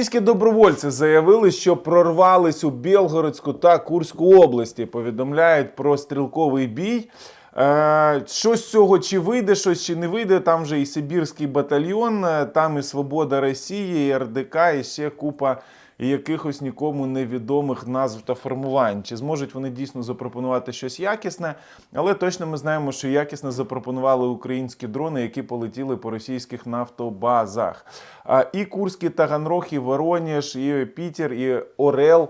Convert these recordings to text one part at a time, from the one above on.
Українські добровольці заявили, що прорвались у Білгородську та Курську області. Повідомляють про стрілковий бій. Е, Щось з цього чи вийде, щось чи не вийде. Там вже і Сибірський батальйон, е, там і Свобода Росії, і РДК, і ще купа якихось нікому невідомих назв та формувань. Чи зможуть вони дійсно запропонувати щось якісне? Але точно ми знаємо, що якісне запропонували українські дрони, які полетіли по російських нафтобазах. А і Курський Таганрог, і Вороніж, і Пітер, і Орел.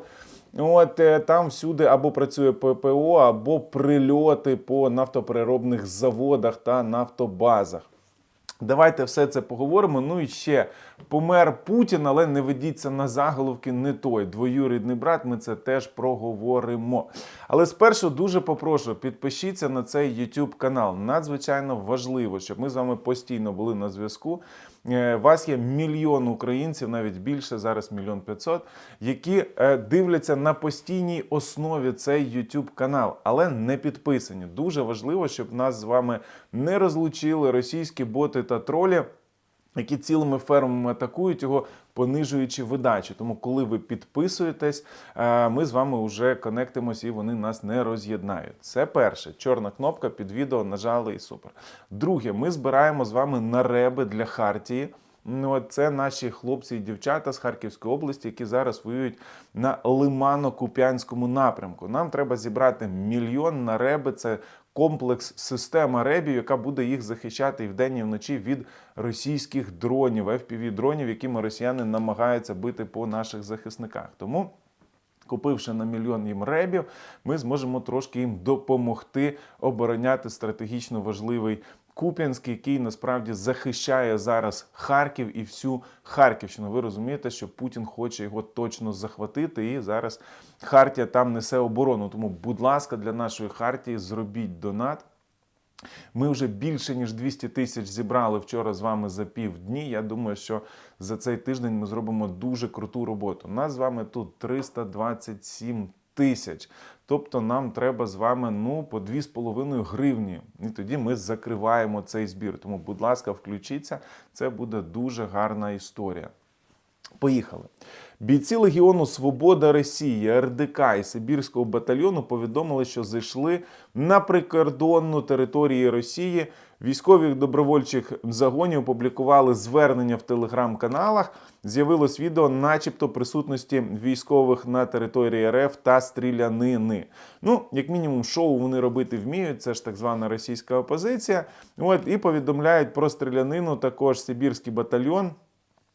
От е, там всюди або працює ППО, або прильоти по нафтопереробних заводах та нафтобазах. Давайте все це поговоримо. Ну і ще помер Путін, але не ведіться на заголовки не той. Двоюрідний брат. Ми це теж проговоримо. Але спершу дуже попрошу, підпишіться на цей YouTube канал. Надзвичайно важливо, щоб ми з вами постійно були на зв'язку. Е, Вас є мільйон українців, навіть більше зараз мільйон п'ятсот, які е, дивляться на постійній основі цей YouTube канал, але не підписані. Дуже важливо, щоб нас з вами не розлучили російські боти та тролі. Які цілими фермами атакують його, понижуючи видачу. Тому, коли ви підписуєтесь, е, ми з вами вже конектимось і вони нас не роз'єднають. Це перше. Чорна кнопка під відео нажали і супер. Друге, ми збираємо з вами нареби для Хартії. Ну, це наші хлопці і дівчата з Харківської області, які зараз воюють на Лимано-Куп'янському напрямку. Нам треба зібрати мільйон на реби. Це комплекс система ребів, яка буде їх захищати і вдень, і вночі від російських дронів, fpv дронів, якими росіяни намагаються бити по наших захисниках. Тому. Купивши на мільйон їм ребів, ми зможемо трошки їм допомогти обороняти стратегічно важливий Куп'янськ, який насправді захищає зараз Харків і всю Харківщину. Ви розумієте, що Путін хоче його точно захватити, і зараз Хартія там несе оборону. Тому, будь ласка, для нашої Хартії зробіть донат. Ми вже більше ніж 200 тисяч зібрали вчора з вами за півдні. Я думаю, що за цей тиждень ми зробимо дуже круту роботу. Нас з вами тут 327 тисяч. Тобто нам треба з вами ну по 2,5 гривні. І тоді ми закриваємо цей збір. Тому, будь ласка, включіться. Це буде дуже гарна історія. Поїхали. Бійці Легіону Свобода Росії, РДК і Сибірського батальйону повідомили, що зайшли на прикордонну території Росії. Військових добровольчих загонів опублікували звернення в телеграм-каналах. З'явилось відео, начебто, присутності військових на території РФ та стрілянини. Ну, як мінімум, шоу вони робити вміють. Це ж так звана російська опозиція. От і повідомляють про стрілянину також Сибірський батальйон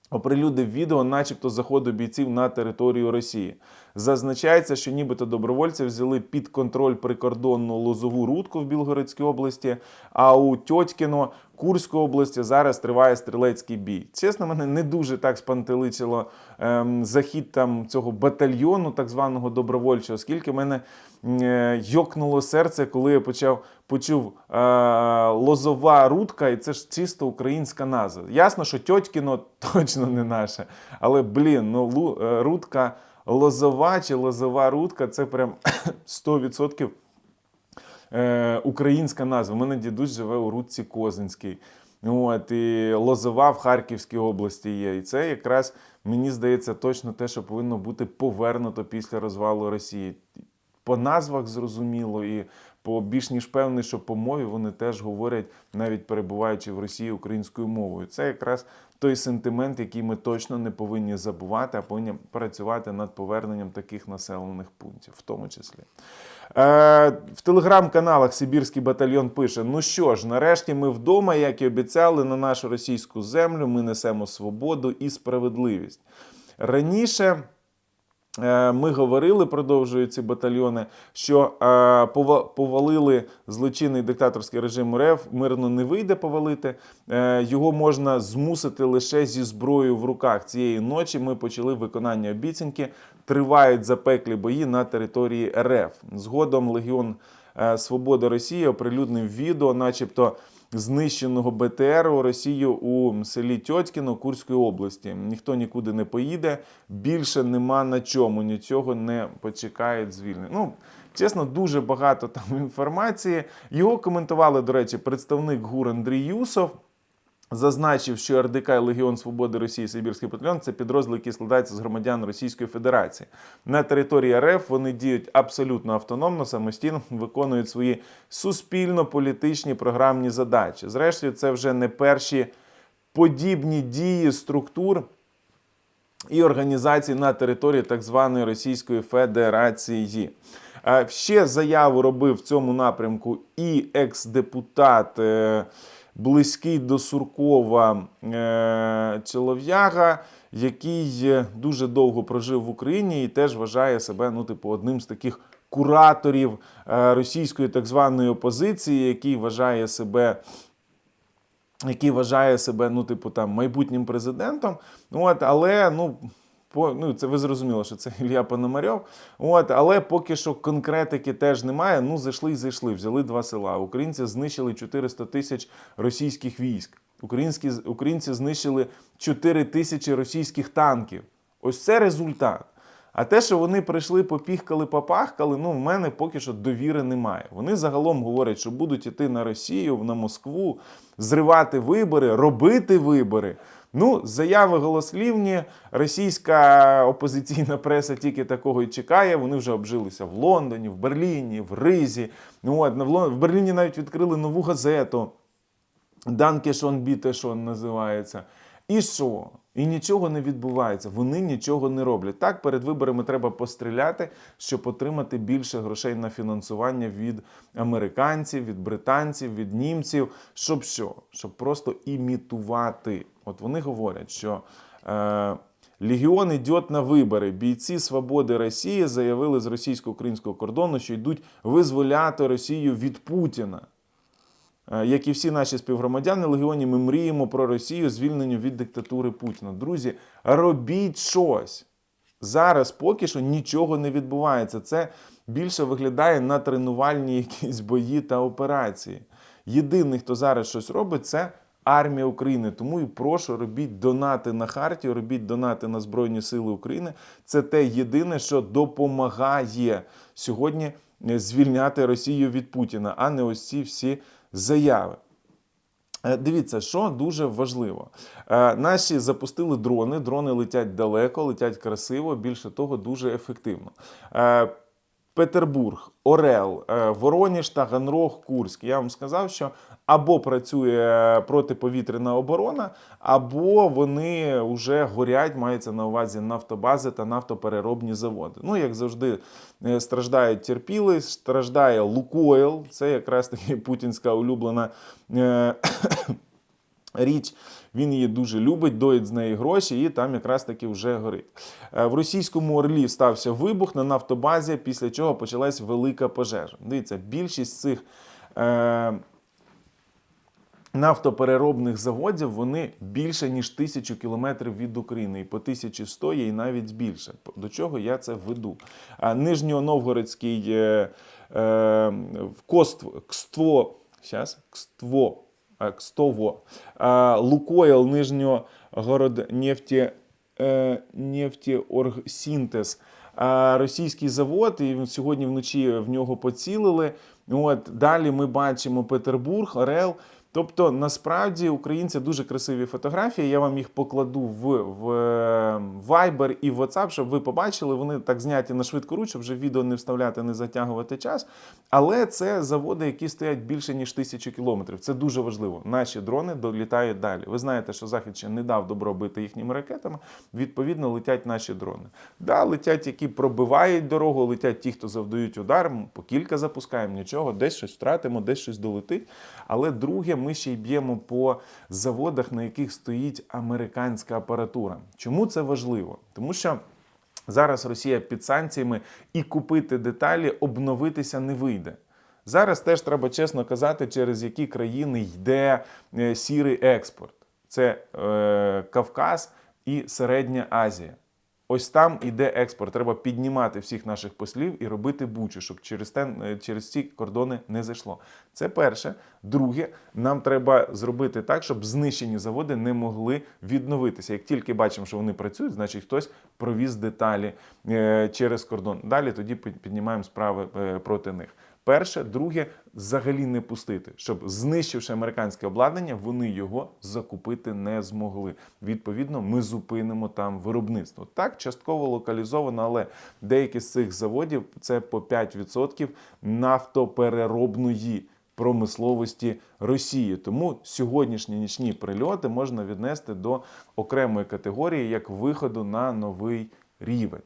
оприлюдив відео, начебто, заходу бійців на територію Росії. Зазначається, що нібито добровольці взяли під контроль прикордонну лозову рудку в Білгородській області, а у Тьотькіно Курської області зараз триває стрілецький бій. Чесно, мене не дуже так спантеличило ем, захід там цього батальйону, так званого добровольчого, оскільки мене е, йокнуло серце, коли я почав почув е, лозова рудка, і це ж чисто українська назва. Ясно, що Тьотькіно точно не наше, але блін, ну лу, е, рудка лозова чи лозова рудка це прям 100% е, українська назва. У мене дідусь живе у Рудці Козинській. От, і Лозова в Харківській області є. І це якраз, мені здається, точно те, що повинно бути повернуто після розвалу Росії. По назвах зрозуміло, і по більш ніж певний, що по мові вони теж говорять, навіть перебуваючи в Росії українською мовою. Це якраз той сентимент, який ми точно не повинні забувати, а повинні працювати над поверненням таких населених пунктів, в тому числі. Е, в телеграм-каналах Сибірський батальйон пише: Ну що ж, нарешті ми вдома, як і обіцяли, на нашу російську землю ми несемо свободу і справедливість. Раніше. Е, Ми говорили, продовжують ці батальйони, що е, повалили злочинний диктаторський режим РФ, мирно не вийде повалити. Е, Його можна змусити лише зі зброєю в руках. Цієї ночі ми почали виконання обіцянки. Тривають запеклі бої на території РФ. Згодом Легіон Свобода Росії оприлюднив відео, начебто знищеного БТР у Росію у селі Тьотькіно Курської області. Ніхто нікуди не поїде. Більше нема на чому, нічого не почекають звільнення. Ну, чесно, дуже багато там інформації. Його коментували, до речі, представник ГУР Андрій Юсов. Зазначив, що РДК Легіон Свободи Росії Сибірський батальйон це підрозділ, який складається з громадян Російської Федерації. На території РФ вони діють абсолютно автономно, самостійно виконують свої суспільно-політичні програмні задачі. Зрештою, це вже не перші подібні дії структур і організацій на території так званої Російської Федерації. Е, Ще заяву робив в цьому напрямку і екс-депутат, е, близький до Суркова е, Чолов'яга, який дуже довго прожив в Україні і теж вважає себе ну, типу, одним з таких кураторів е, російської так званої опозиції, який вважає себе який вважає себе, ну, типу, там, майбутнім президентом. От, але, ну. Ну, це ви зрозуміли, що це Ілля Пономарьов. От, але поки що конкретики теж немає. Ну, зайшли і зайшли, взяли два села. Українці знищили 400 тисяч російських військ. Українські, українці знищили 4 тисячі російських танків. Ось це результат. А те, що вони прийшли, попіхкали, попахкали, ну в мене поки що довіри немає. Вони загалом говорять, що будуть іти на Росію, на Москву, зривати вибори, робити вибори. Ну, заяви голослівні, російська опозиційна преса тільки такого і чекає. Вони вже обжилися в Лондоні, в Берліні, в Ризі. Ну, от, в Берліні навіть відкрили нову газету. Данкешон Бітешон називається. І що? І нічого не відбувається. Вони нічого не роблять. Так, перед виборами треба постріляти, щоб отримати більше грошей на фінансування від американців, від британців, від німців. Щоб що? Щоб просто імітувати. От вони говорять, що. Е, Легіон йде на вибори. Бійці Свободи Росії заявили з російсько-українського кордону, що йдуть визволяти Росію від Путіна. Е, Як і всі наші співгромадяни Легіоні, ми мріємо про Росію, звільненню від диктатури Путіна. Друзі, робіть щось. Зараз поки що нічого не відбувається. Це більше виглядає на тренувальні якісь бої та операції. Єдиний, хто зараз щось робить, це армія України. Тому і прошу робіть донати на Хартію, робіть донати на Збройні Сили України. Це те єдине, що допомагає сьогодні е, звільняти Росію від Путіна, а не ось ці всі заяви. Е, Дивіться, що дуже важливо. Е, Наші запустили дрони. Дрони летять далеко, летять красиво, більше того, дуже ефективно. Е, Петербург, Орел, е, Вороніж, Таганрог, Курськ. Я вам сказав, що або працює протиповітряна оборона, або вони вже горять, мається на увазі нафтобази та нафтопереробні заводи. Ну, як завжди, е, страждають терпіли, страждає Лукойл, це якраз таки путінська улюблена. е, річ. Він її дуже любить, доїть з неї гроші, і там якраз таки вже горить. Е, В російському Орлі стався вибух на нафтобазі, після чого почалась велика пожежа. Дивіться, більшість цих е, нафтопереробних заводів вони більше ніж тисячу кілометрів від України, і по 1100 є і навіть більше. До чого я це веду? Нижньоновгородський е, е, в Коство, Кство, щас, Кство, Кстово, Лукойл, Нижньогород нефті, Нефтіоргсінтез. російський завод, і сьогодні вночі в нього поцілили. От, далі ми бачимо Петербург, Орел. Тобто, насправді українці дуже красиві фотографії. Я вам їх покладу в, в Viber і в WhatsApp, щоб ви побачили. Вони так зняті на швидкоруч, щоб вже відео не вставляти, не затягувати час. Але це заводи, які стоять більше ніж тисячу кілометрів. Це дуже важливо. Наші дрони долітають далі. Ви знаєте, що Захід ще не дав добро бити їхніми ракетами. Відповідно, летять наші дрони. Да, летять, які пробивають дорогу, летять ті, хто завдають удар. По кілька запускаємо нічого, десь щось втратимо, десь щось долетить. Але друге, ми ще й б'ємо по заводах, на яких стоїть американська апаратура. Чому це важливо? Тому що. Зараз Росія під санкціями і купити деталі, обновитися не вийде. Зараз теж треба чесно казати, через які країни йде е, сірий експорт. Це е, Кавказ і Середня Азія. Ось там іде експорт. Треба піднімати всіх наших послів і робити бучу, щоб через те, е, через ці кордони не зайшло. Це перше. Друге, нам треба зробити так, щоб знищені заводи не могли відновитися. Як тільки бачимо, що вони працюють, значить хтось провіз деталі е, через кордон. Далі тоді піднімаємо справи е, проти них. Перше, друге, взагалі не пустити, щоб знищивши американське обладнання, вони його закупити не змогли. Відповідно, ми зупинимо там виробництво. Так, частково локалізовано, але деякі з цих заводів це по 5% нафтопереробної промисловості Росії. Тому сьогоднішні нічні прильоти можна віднести до окремої категорії як виходу на новий рівень.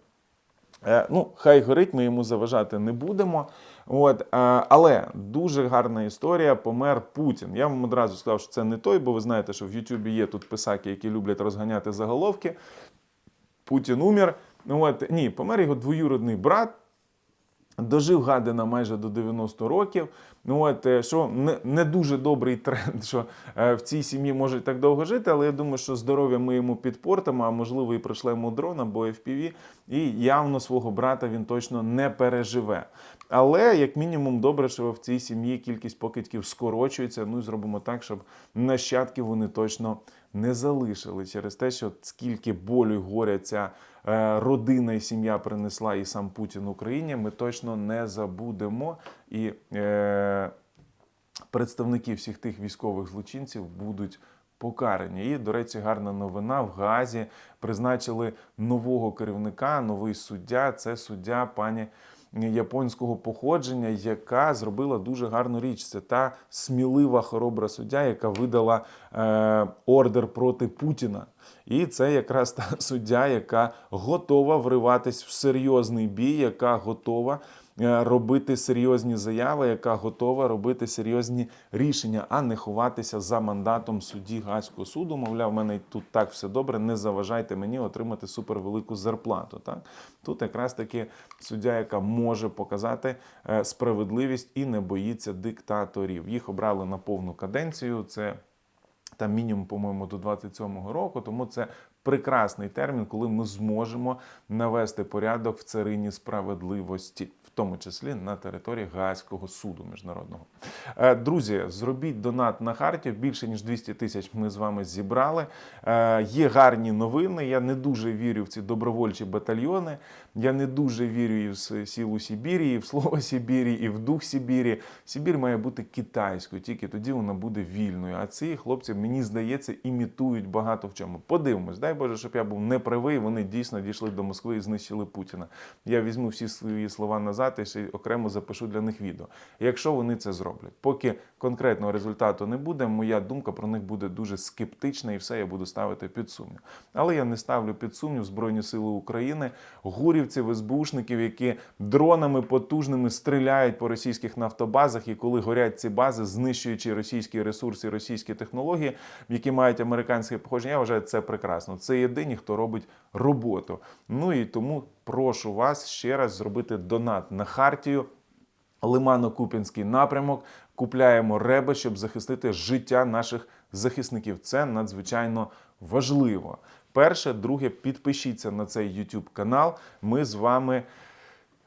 Е, Ну, хай горить, ми йому заважати не будемо. От, е, але дуже гарна історія. Помер Путін. Я вам одразу сказав, що це не той, бо ви знаєте, що в Ютубі є тут писаки, які люблять розганяти заголовки. Путін умер. От, ні, помер його двоюродний брат. Дожив гадина майже до 90 років. Ну от е, що не, не дуже добрий тренд, що е, в цій сім'ї можуть так довго жити, але я думаю, що здоров'я ми йому підпортимо, а можливо і пришлемо дрон або FPV, і явно свого брата він точно не переживе. Але як мінімум добре, що в цій сім'ї кількість покидьків скорочується. Ну і зробимо так, щоб нащадків вони точно не залишили через те, що скільки болю й горя ця е, родина і сім'я принесла і сам Путін Україні, ми точно не забудемо. І е, представники всіх тих військових злочинців будуть покарані. І, до речі, гарна новина в Газі призначили нового керівника, новий суддя. Це суддя пані японського походження, яка зробила дуже гарну річ. Це та смілива хоробра суддя, яка видала е, ордер проти Путіна. І це якраз та суддя, яка готова вриватись в серйозний бій, яка готова робити серйозні заяви, яка готова робити серйозні рішення, а не ховатися за мандатом судді Гаазького суду. Мовляв, в мене тут так все добре. Не заважайте мені отримати супервелику зарплату. Так тут якраз таки суддя, яка може показати е, справедливість і не боїться диктаторів. Їх обрали на повну каденцію. Це там мінімум, по-моєму, до 27-го року. Тому це прекрасний термін, коли ми зможемо навести порядок в царині справедливості, тому числі на території Гаазького суду міжнародного. Е, Друзі, зробіть донат на харті. Більше ніж 200 тисяч ми з вами зібрали. Е, Є гарні новини. Я не дуже вірю в ці добровольчі батальйони. Я не дуже вірю і в сілу Сибірі, і в слово Сибірі, і в дух Сибірі. Сибір має бути китайською, тільки тоді вона буде вільною. А ці хлопці, мені здається, імітують багато в чому. Подивимось, дай Боже, щоб я був неправий. Вони дійсно дійшли до Москви і знищили Путіна. Я візьму всі свої слова назад і ще окремо запишу для них відео. Якщо вони це зроблять, поки конкретного результату не буде, моя думка про них буде дуже скептична, і все я буду ставити під сумнів. Але я не ставлю під сумнів Збройні Сили України, гурівців, СБУшників, які дронами потужними стріляють по російських нафтобазах, і коли горять ці бази, знищуючи російські ресурси, російські технології, які мають американське походження, я вважаю це прекрасно. Це єдині, хто робить роботу. Ну і тому прошу вас ще раз зробити донат на хартію. Лимано-Куп'янський напрямок. Купляємо реби, щоб захистити життя наших захисників. Це надзвичайно важливо. Перше, друге, підпишіться на цей YouTube канал. Ми з вами.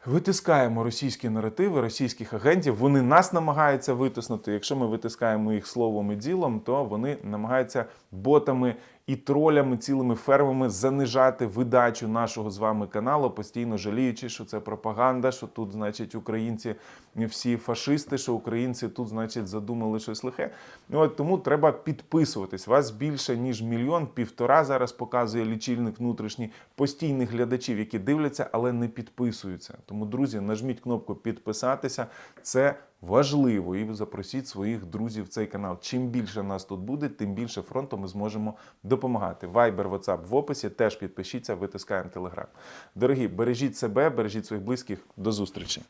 Витискаємо російські наративи, російських агентів. Вони нас намагаються витиснути. Якщо ми витискаємо їх словом і ділом, то вони намагаються ботами і тролями, цілими фермами занижати видачу нашого з вами каналу, постійно жаліючи, що це пропаганда, що тут, значить, українці всі фашисти, що українці тут, значить, задумали щось лихе. Ну, От тому треба підписуватись. Вас більше ніж мільйон, півтора зараз показує лічильник внутрішній постійних глядачів, які дивляться, але не підписуються. Тому, друзі, нажміть кнопку підписатися. Це важливо. І запросіть своїх друзів в цей канал. Чим більше нас тут буде, тим більше фронту ми зможемо допомагати. Viber, WhatsApp в описі. Теж підпишіться, витискаємо Telegram. Дорогі, бережіть себе, бережіть своїх близьких. До зустрічі.